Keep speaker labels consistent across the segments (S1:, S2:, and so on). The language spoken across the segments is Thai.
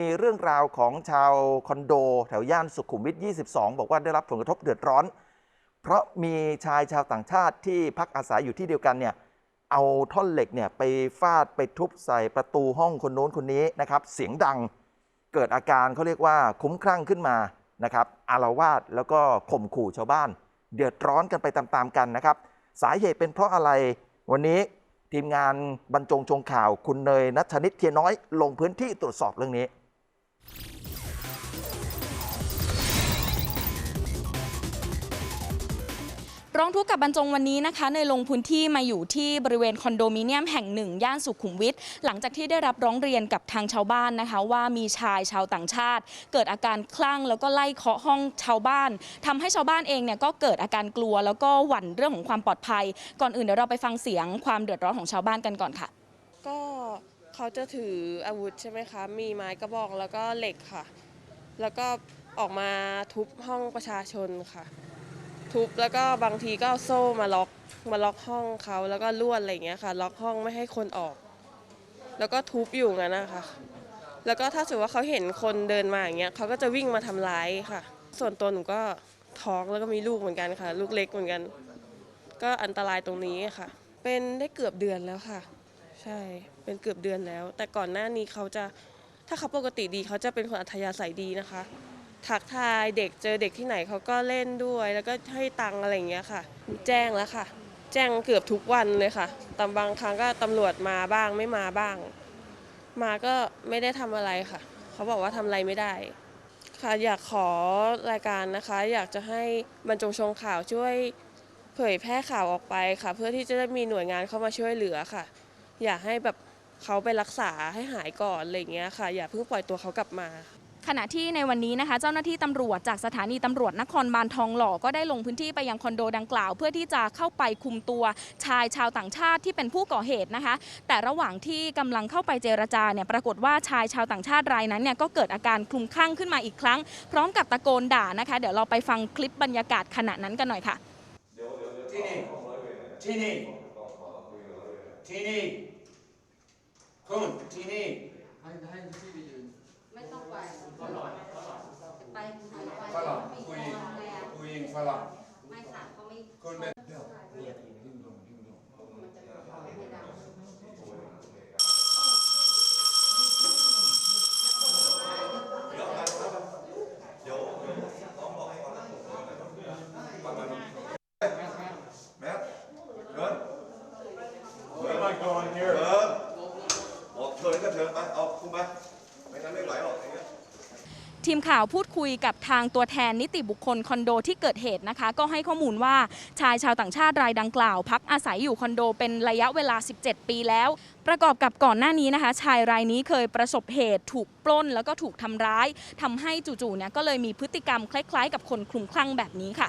S1: มีเรื่องราวของชาวคอนโด แถวย่านสุขุมวิท 22 บอกว่าได้รับผลกระทบเดือดร้อน เพราะมีชายชาวต่างชาติที่พักอาศัยอยู่ที่เดียวกันเนี่ยเอาท่อนเหล็กเนี่ยไปฟาดไปทุบใส่ประตูห้องคนโน้นคนนี้นะครับเสียงดังเกิดอาการเขาเรียกว่าคุ้มคลั่งขึ้นมานะครับอารวาสแล้วก็ข่มขู่ชาวบ้าน เดือดร้อนกันไปตามๆกันนะครับ สาเหตุเป็นเพราะอะไรวันนี้ทีมงานบรรจงชงข่าวคุณเนยนัชนิตเทียนน้อย ลงพื้นที่ตรวจสอบเรื่องนี้
S2: ร้องทุกข์กับบรรจงวันนี้นะคะในลงพื้นที่มาอยู่ที่บริเวณคอนโดมิเนียมแห่งหนึ่ง ย่านสุขุมวิทหลังจากที่ได้รับร้องเรียนกับทางชาวบ้านนะคะ ว่ามีชายชาวต่างชาติ เกิดอาการคลั่งแล้วก็ไล่เคาะห้องชาวบ้านทำให้ชาวบ้านเองเนี่ยก็เกิดอาการกลัว แล้วก็หวั่นเรื่องของความปลอดภัย ก่อนอื่นเดี๋ยวเราไปฟังเสียงความเดือดร้อนของชาวบ้านกันก่อนค่ะ
S3: ก็ เขาจะถืออาวุธใช่ไหมคะ มีไม้กระบอกแล้วก็เหล็กค่ะ แล้วก็ออกมาทุบห้องประชาชนค่ะ ทุบแล้วก็บางทีก็เอาโซ่มาล็อกมาล็อกห้องเขาแล้วก็ลวดอะไรอย่างเงี้ยค่ะ ล็อกห้องไม่ให้คนออก แล้วก็ทุบอยู่งั้นนะคะ แล้วก็ถ้าสมมติว่าเขาเห็นคนเดินมาอย่างเงี้ยเขาก็จะวิ่งมาทำร้ายค่ะ ส่วนตัวหนูก็ท้องแล้วก็มีลูกเหมือนกันค่ะ ลูกเล็กเหมือนกัน ก็อันตรายตรงนี้ค่ะ เป็นได้เกือบเดือนแล้วค่ะ ใช่ เป็นเกือบเดือนแล้ว แต่ก่อนหน้านี้เขาจะถ้าเขาปกติดีเขาจะเป็นคนอัธยาศัยดีนะคะ ทักทายเด็กเจอเด็กที่ไหนเขาก็เล่นด้วย แล้วก็ให้ตังค์อะไรอย่างเงี้ยค่ะ แจ้งแล้วค่ะ แจ้งเกือบทุกวันเลยค่ะแต่บางครั้งก็ตำรวจมาบ้างไม่มาบ้าง มาก็ไม่ได้ทำอะไรค่ะ เขาบอกว่าทำอะไรไม่ได้ ค่ะอยากขอรายการนะคะ อยากจะให้บรรจงชงข่าวช่วยเผยแพร่ข่าวออกไปค่ะ เพื่อที่จะได้มีหน่วยงานเข้ามาช่วยเหลือค่ะ อยากให้แบบเขาไปรักษาให้หายก่อนอะไรอย่างเงี้ยค่ะ อย่าเพิ่งปล่อยตัวเขากลับมา
S2: ขณะที่ในวันนี้นะคะ เจ้าหน้าที่ตำรวจจากสถานีตำรวจนครบาลทองหล่อก็ได้ลงพื้นที่ไปยังคอนโดดังกล่าว เพื่อที่จะเข้าไปคุมตัวชายชาวต่างชาติที่เป็นผู้ก่อเหตุนะคะ แต่ระหว่างที่กำลังเข้าไปเจรจาเนี่ยปรากฏว่าชายชาวต่างชาติรายนั้นเนี่ยก็เกิดอาการคลุมคลั่งขึ้นมาอีกครั้ง พร้อมกับตะโกนด่านะคะ เดี๋ยวเราไปฟังคลิปบรรยากาศขณะนั้นกันหน่อยค่ะ
S4: ที่นี่ ที่นี่ ที่นี่ คุณที่นี่
S5: ไม่ต้องไปฝรั่งไปไปไป
S4: ฝรั่ง
S5: ไม่
S4: คุย
S5: ฟ้องแล้ว
S4: ผู้หญิงฝรั่ง
S5: ไม่ค่ะเขาไม่
S4: คุณเป็น
S5: มันจะขอไม่ได้
S6: แมทเดิน
S4: Where am I going here
S6: เดินบอก เชิญก็เชิญไปเอาคุณไปไม่งั้นไม่ไหวหรอกอย่างเงี้ย
S2: ทีมข่าวพูดคุยกับทางตัวแทนนิติบุคคลคอนโดที่เกิดเหตุนะคะ ก็ให้ข้อมูลว่าชายชาวต่างชาติรายดังกล่าว พักอาศัยอยู่คอนโดเป็นระยะเวลา 17 ปีแล้ว ประกอบกับก่อนหน้านี้นะคะ ชายรายนี้เคยประสบเหตุถูกปล้นแล้วก็ถูกทำร้ายทำให้จู่ๆเนี่ยก็เลยมีพฤติกรรมคล้าย ๆ กับคนคลุ้มคลั่งแบบนี้ค่ะ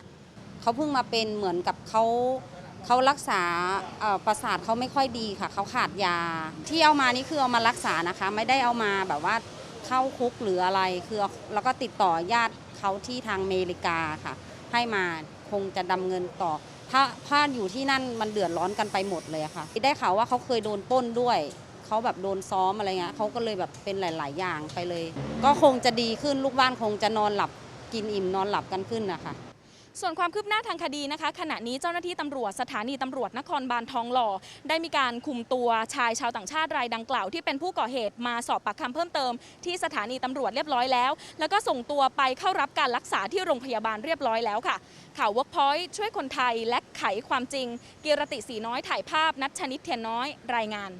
S5: เขาเพิ่งมาเป็นเหมือนกับเขา เขารักษาประสาทเขาไม่ค่อยดีค่ะ เขาขาดยา ที่เอามานี่คือเอามารักษานะคะ ไม่ได้เอามาแบบว่าเข้าคุกหรืออะไรคือเอาแล้วก็ติดต่อญาติเขาที่ทางอเมริกาค่ะ ให้มาคงจะดำเงินต่อ ถ้าถ้าอยู่ที่นั่นมันเดือดร้อนกันไปหมดเลยค่ะ ได้ข่าวว่าเขาเคยโดนป้นด้วยเขาแบบโดนซ้อมอะไรเงี้ยเขาก็เลยแบบเป็นหลาย ๆ อย่างไปเลย ก็คงจะดีขึ้นลูกบ้านคงจะนอนหลับกินอิ่มนอนหลับกันขึ้นนะคะ
S2: ส่วนความคืบหน้าทางคดีนะคะ ขณะนี้เจ้าหน้าที่ตำรวจสถานีตำรวจนครบาลทองหล่อ ได้มีการคุมตัวชายชาวต่างชาติรายดังกล่าวที่เป็นผู้ก่อเหตุมาสอบปากคำเพิ่มเติม ที่สถานีตำรวจเรียบร้อยแล้ว แล้วก็ส่งตัวไปเข้ารับการรักษาที่โรงพยาบาลเรียบร้อยแล้วค่ะ ข่าว Workpoint ช่วยคนไทยและไขความจริงกิรติสีน้อยถ่ายภาพนัชชนิดเทียนน้อยรายงาน